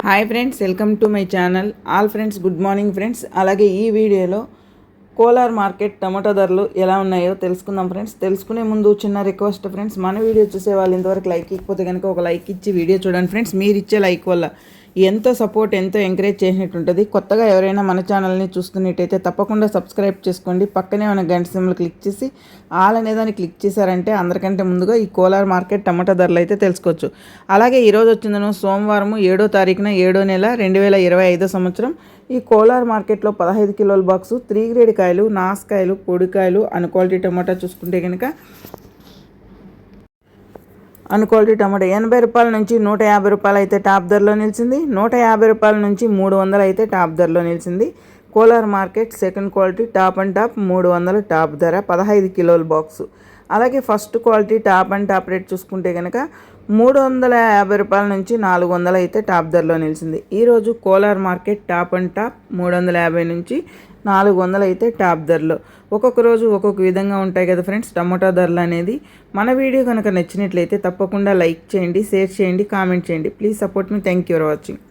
Hi friends welcome to my channel all friends good morning friends అలాగే ఈ వీడియోలో Kolar market టమాటా ధరలు ఎలా ఉన్నాయో తెలుసుకుందాం ఫ్రెండ్స్ తెలుసుకునే ముందు చిన్న రిక్వెస్ట్ ఫ్రెండ్స్ మన వీడియో చూసే వాళ్ళు ఇంతవరకు లైక్ ఇకపోతే కనుక ఒక లైక్ ఇచ్చి వీడియో చూడండి ఫ్రెండ్స్ మీరు ఇచ్చే లైక్ వల్ల ఎంతో సపోర్ట్ ఎంతో ఎంకరేజ్ చేసినట్టు ఉంటుంది కొత్తగా ఎవరైనా మన ఛానల్ని చూస్తున్నట్టయితే తప్పకుండా సబ్స్క్రైబ్ చేసుకోండి. పక్కనే ఉన్న గంట సింబల్ క్లిక్ చేసి ఆల్ అనేదాన్ని క్లిక్ చేశారంటే అందరికంటే ముందుగా ఈ కోలార్ మార్కెట్ టమాటా ధరలు అయితే తెలుసుకోవచ్చు. అలాగే ఈరోజు వచ్చిందను సోమవారం ఏడో తారీఖున ఏడో నెల రెండు వేల ఇరవై ఐదో సంవత్సరం. ఈ కోలార్ మార్కెట్లో పదహైదు కిలోల బాక్సు త్రీ గ్రేడ్ కాయలు నాసుకాయలు పొడికాయలు అన్ క్వాలిటీ టమాటా చూసుకుంటే కనుక అన్ క్వాలిటీ టమాటా. ఎనభై రూపాయల నుంచి నూట యాభై రూపాయలు అయితే టాప్ ధరలో నిలిచింది. నూట యాభై రూపాయల నుంచి మూడు వందలు అయితే టాప్ ధరలో నిలిచింది. Kolar market second quality top and top మూడు వందల టాప్ ధర పదహైదు కిలోల బాక్సు. అలాగే first quality top and top rate చూసుకుంటే కనుక మూడు వందల యాభై రూపాయల నుంచి నాలుగు వందలు అయితే టాప్ ధరలో నిలిచింది. ఈరోజు Kolar market top and top మూడు వందల యాభై నుంచి నాలుగు వందలు అయితే టాప్ ధరలో. ఒక్కొక్క రోజు ఒక్కొక్క విధంగా ఉంటాయి కదా ఫ్రెండ్స్ టమాటా ధరలు అనేది. మన వీడియో కనుక నచ్చినట్లయితే తప్పకుండా లైక్ చేయండి షేర్ చేయండి కామెంట్ చేయండి. Please support me. Thank you for watching.